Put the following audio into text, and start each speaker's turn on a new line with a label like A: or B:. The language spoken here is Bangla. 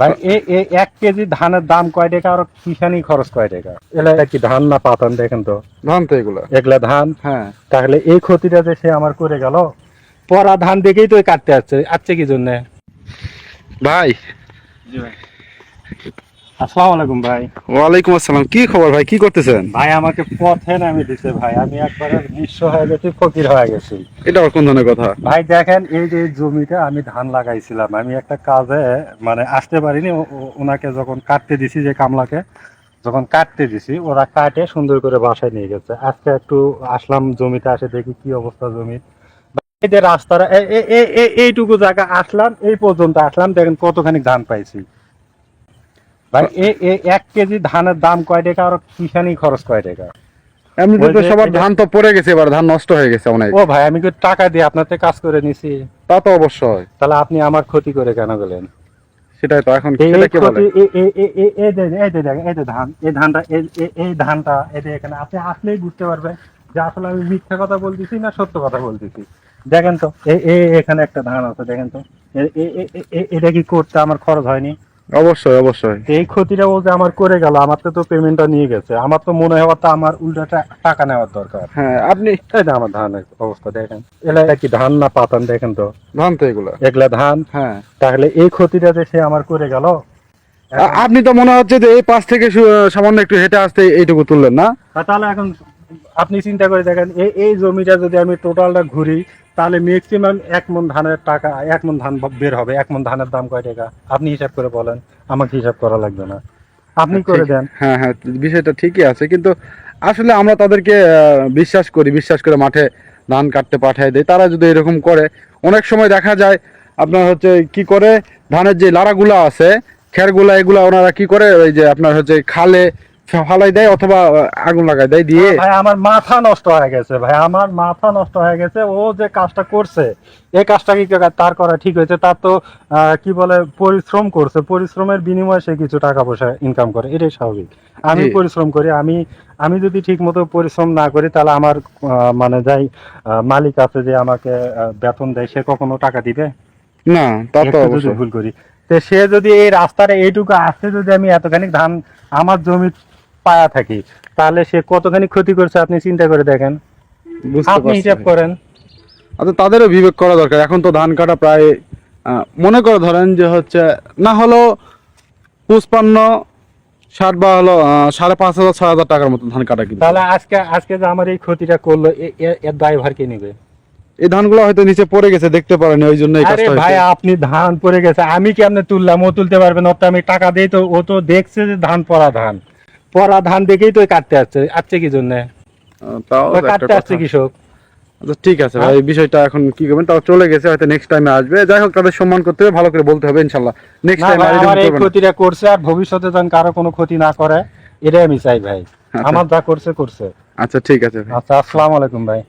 A: ভাই এক কেজি ধানের দাম কয় টাকা আর কিষানি খরচ কয় টাকা? এলা কি ধান না পাতান দেখেন তো?
B: ধান তো এগুলো।
A: এগুলা ধান?
B: হ্যাঁ।
A: তাহলে এই ক্ষতিটা যে সে আমার করে গেল পরা ধান দেখেই তো কাটতে আসছে আসছে কি জন্য?
B: ভাই।
A: আসসালামু আলাইকুম ভাই।
B: ওয়ালাইকুম আসসালাম। কি খবর ভাই? কি করতেছেন?
A: ভাই আমাকে পথে নামে দিছে ভাই। আমি একবারে নিঃস্ব হয়ে গেছি ফকির হয়ে গেছি।
B: এটা আবার কোন ধরনের কথা?
A: ভাই দেখেন এই যে জমিটা আমি ধান লাগাইছিলাম আমি একটা কাজে মানে আসতে পারিনি ওনাকে যখন কাটতে দিছি যে কামলাকে যখন কাটতে দিছি ওরা কাটে সুন্দর করে বাসায় নিয়ে গেছে। আজকে একটু আসলাম জমিতে আসে দেখি কি অবস্থা জমির এই রাস্তাটা এইটুকু জায়গা আসলাম এই পর্যন্ত আসলাম দেখেন কতখানি ধান পাইছি। ভাই এক কেজি ধানের দাম কয় টাকা আর কিষানি খরচ কয় টাকা?
B: তো সবার ধান তো পড়ে গেছে এবার ধান নষ্ট হয়ে গেছে অনেক।
A: ও ভাই আমি কি টাকা দিয়ে কাজ করে নিছি?
B: তা তো অবশ্যই।
A: তাহলে আপনি আমার ক্ষতি করে কেন গেলেন?
B: সেটাই তো এখন
A: এই
B: সেটা কে বলে?
A: এই- এই- এই- এই- এই যে- এই যে দেখেন, এই যে ধান এই ধানটা এই- ধানটা এই যে এখানে আপনি আসলেই বুঝতে পারবেন যে আসলে আমি মিথ্যা কথা বলতেছি না সত্য কথা বলতেছি। দেখেন তো এখানে একটা ধান আছে দেখেন তো। এটা কি করতে আমার খরচ হয়নি?
B: অবশ্যই অবশ্যই।
A: এই ক্ষতিটা যে আমার করে গেল আমার তো পেমেন্টটা নিয়ে গেছে। আমার তো মনে হয় তো আমার উল্টা টা- টাকা নেওয়ার দরকার।
B: হ্যাঁ আপনি
A: এই আমার ধানের অবস্থা দেখেন। এলাকা কি ধান না পাতান দেখেন তো?
B: ধান তো এগুলো।
A: এগুলা ধান?
B: হ্যাঁ।
A: তাহলে এই ক্ষতিটা যে সে আমার করে গেল?
B: আপনি তো মনে হচ্ছে যে এই পাশ থেকে সামান্য একটু হেঁটে আসতে এইটুকু তুললেন না?
A: তাহলে এখন আপনি চিন্তা করে দেখেন এই এই জমিটা যদি আমি টোটালটা ঘুরি তাহলে ম্যাক্সিমাম এক মন ধানের টাকা এক মন ধান বের হবে এক মন ধানের দাম কয় টাকা? আপনি হিসাব করে বলেন আমাকে হিসাব করা লাগবে না। আপনি করে দেন।
B: হ্যাঁ হ্যাঁ বিষয়টা ঠিকই আছে কিন্তু আসলে আমরা তাদেরকে বিশ্বাস করি বিশ্বাস করে মাঠে ধান কাটতে পাঠিয়ে দেয় তারা যদি এরকম করে অনেক সময় দেখা যায় আপনার হচ্ছে কি করে ধানের যে লারাগুলা আছে খেরগুলা এগুলা ওনারা কি করে ওই যে আপনার হচ্ছে খালে ফালাই দেয় অথবা আগুন লাগাই দেয় দিয়ে।
A: ভাই আমার মাথা নষ্ট হয়ে গেছে ভাই। আমার মাথা নষ্ট হয়ে গেছে ও যে কাজটা করছে এই কাজটা কি তার করা ঠিক হয়েছে? তার তো কি বলে পরিশ্রম করছে। পরিশ্রমের বিনিময়ে সে কিছু টাকা পয়সা ইনকাম করে। এটাই স্বাভাবিক। আমি পরিশ্রম করি। আমি আমি যদি ঠিক মতো পরিশ্রম না করি তাহলে আমার মানে যাই মালিক আছে যে আমাকে বেতন দেয় সে কখনো টাকা দিবে?
B: না তা তো
A: ভুল করি। সে যদি এই রাস্তাটা এইটুকু আসতে যদি আমি এতখানি ধান আমার জমি পায়া থাকি তাহলে সে কতখানি ক্ষতি করছে আপনি চিন্তা করে দেখেন। আপনি হিসাব করেন।
B: আচ্ছা তাদেরও বিবেক করা দরকার। এখন তো ধান কাটা প্রায় মনে করে ধরেন যে হচ্ছে না হলো পুষ্পান্ন ষাট বা হলো সাড়ে পাঁচ হাজার ছয় হাজার টাকার মতো ধান কাটা কিন্তু।
A: তাহলে আজকে আজকে যে আমার এই ক্ষতিটা করল এর দায়ভার কে নেবে?
B: এই ধানগুলো হয়তো নিচে পড়ে গেছে দেখতে পারেনি ওই জন্য এই কাজটা
A: ভাই আপনি ধান পড়ে গেছে আমি কেমনে তুললাম? ও তুলতে পারবেন না তো আমি টাকা দেই তো ও তো দেখছে যে ধান পড়া ধান। পড়া ধান দেখেই তো কাটতে আসছে। আসছে কি জন্য?
B: তাও
A: কাটতে আসছে কৃষক।
B: আচ্ছা ঠিক আছে ভাই বিষয়টা এখন কি করবেন? তাও চলে গেছে হয়তো নেক্সট টাইমে আসবে। যাই হোক তাদের সম্মান করতে হবে ভালো করে বলতে হবে ইনশাল্লাহ। নেক্সট টাইম আর
A: এই ক্ষতিটা করছে আর ভবিষ্যতে যেন কারও কোনো ক্ষতি না করে এটাই আমি চাই ভাই।
B: আচ্ছা।
A: আমার যা করছে করছে।
B: আচ্ছা ঠিক আছে
A: আচ্ছা আসসালামু আলাইকুম ভাই।